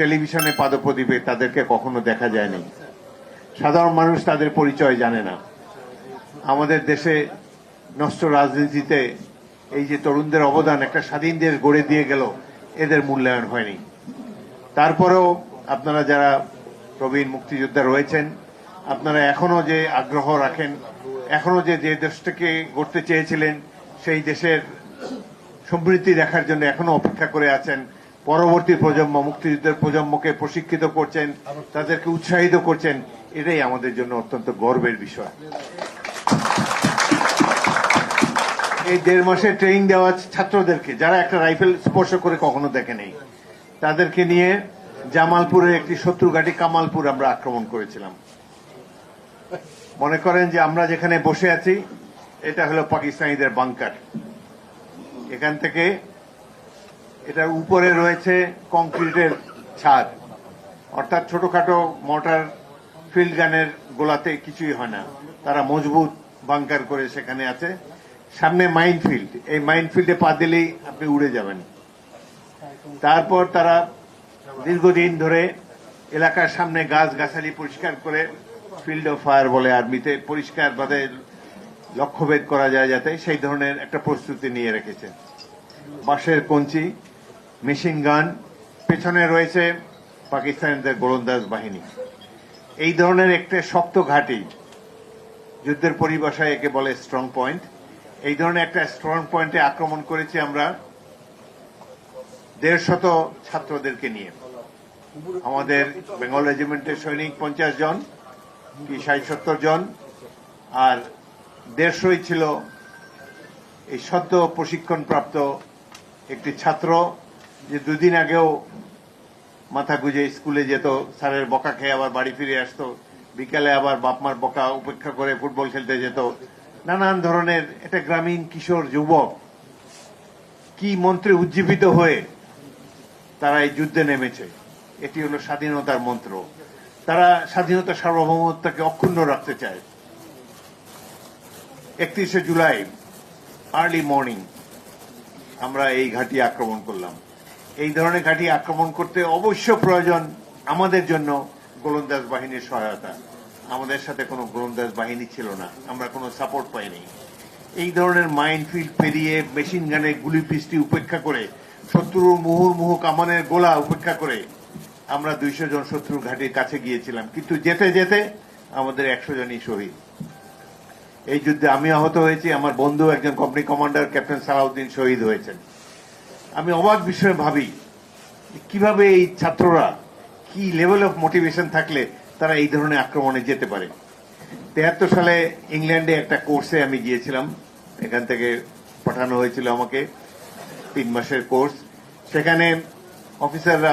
টেলিভিশনে পাদপ্রদীপে তাদেরকে কখনো দেখা যায়নি। সাধারণ মানুষ তাদের পরিচয় জানে না। আমাদের দেশে নষ্ট রাজনীতিতে এই যে তরুণদের অবদান একটা স্বাধীন দেশ গড়ে দিয়ে গেল, এদের মূল্যায়ন হয়নি। তারপরেও আপনারা যারা প্রবীণ মুক্তিযোদ্ধা রয়েছেন, আপনারা এখনও যে আগ্রহ রাখেন এখনও যে যে দেশটাকে গড়তে চেয়েছিলেন, সেই দেশের সমৃদ্ধি দেখার জন্য এখনও অপেক্ষা করে আছেন। পরবর্তী প্রজন্ম, মুক্তিযুদ্ধের প্রজন্মকে প্রশিক্ষিত করছেন, তাদেরকে উৎসাহিত করছেন, এটাই আমাদের জন্য অত্যন্ত গর্বের বিষয়। এই দেড় মাসের ট্রেনিং দেওয়া ছাত্রদেরকে, যারা একটা রাইফেল স্পর্শ করে কখনো দেখেনি তাদেরকে নিয়ে জামালপুরের একটি শত্রু ঘাঁটি কামালপুর আমরা আক্রমণ করেছিলাম। মনে করেন যে আমরা যেখানে বসে আছি, এটা হলো পাকিস্তানিদের বাংকার এখান থেকে এটার উপরে রয়েছে কংক্রিটের ছাদ। অর্থাৎ ছোটখাটো মোটর ফিল্ড গানের গোলাতে কিছুই হয় না। তারা মজবুত বাংকার করে সেখানে আছে। সামনে মাইন ফিল্ড এই মাইন ফিল্ডে পা দিলেই আপনি উড়ে যাবেন। তারপর তারা দীর্ঘদিন ধরে এলাকার সামনে গাছ গাছালি পরিষ্কার করে ফিল্ড অফ ফায়ার বলে আর্মিতে পরিষ্কার ভাবে লক্ষ্যভেদ করা যায় যাতে সেই ধরনের একটা প্রস্তুতি নিয়ে রেখেছে। বাঁশের কঞ্চি মেশিন গান পেছনে রয়েছে পাকিস্তানিদের গোলন্দাজ বাহিনী। এই ধরনের একটা শক্ত ঘাঁটি, যুদ্ধের পরিভাষায় একে বলে স্ট্রং পয়েন্ট এই ধরনের একটা স্ট্রং পয়েন্টে আক্রমণ করেছি আমরা দেড় শত ছাত্রদেরকে নিয়ে। আমাদের বেঙ্গল রেজিমেন্টের সৈনিক পঞ্চাশ জন কি ষাট সত্তর জন, আর দেড়শোই ছিল এই সদ্য প্রশিক্ষণপ্রাপ্ত একটি ছাত্র যে দুদিন আগেও মাথা গুঁজে স্কুলে যেত, স্যারের বকা খেয়ে আবার বাড়ি ফিরে আসতো। বিকালে আবার বাপমার বকা উপেক্ষা করে ফুটবল খেলতে যেত। নানান ধরনের একটা গ্রামীণ কিশোর যুবক কি মন্ত্রে উজ্জীবিত হয়ে তারা এই যুদ্ধে নেমেছে। এটি হলো স্বাধীনতার মন্ত্র। তারা স্বাধীনতা সার্বভৌমত্বকে অক্ষুণ্ণ রাখতে চায়। একত্রিশে জুলাই আর্লি মর্নিং আমরা এই ঘাঁটি আক্রমণ করলাম। এই ধরনের ঘাঁটি আক্রমণ করতে অবশ্য প্রয়োজন আমাদের জন্য গোলন্দাজ বাহিনীর সহায়তা। আমাদের সাথে কোনো গোলন্দাজ বাহিনী ছিল না। আমরা কোনো সাপোর্ট পাইনি। এই ধরনের মাইন ফিল্ড পেরিয়ে মেশিন গানে গুলি পিস্টি উপেক্ষা করে, শত্রুর মুহুর্মুহু কামানের গোলা উপেক্ষা করে আমরা দুইশো জন শত্রুর ঘাটির কাছে গিয়েছিলাম। কিন্তু যেতে যেতে আমাদের একশো জনই শহীদ। এই যুদ্ধে আমি আহত হয়েছি। আমার বন্ধু একজন কোম্পানি কমান্ডার ক্যাপ্টেন সালাউদ্দিন শহীদ হয়েছেন। আমি অবাক বিষয়ে ভাবি কীভাবে এই ছাত্ররা কি লেভেল অফ মোটিভেশন থাকলে তারা এই ধরনের আক্রমণে যেতে পারে। তেহাত্তর সালে ইংল্যান্ডে একটা কোর্সে আমি গিয়েছিলাম। এখান থেকে পাঠানো হয়েছিল আমাকে, তিন মাসের কোর্স সেখানে অফিসাররা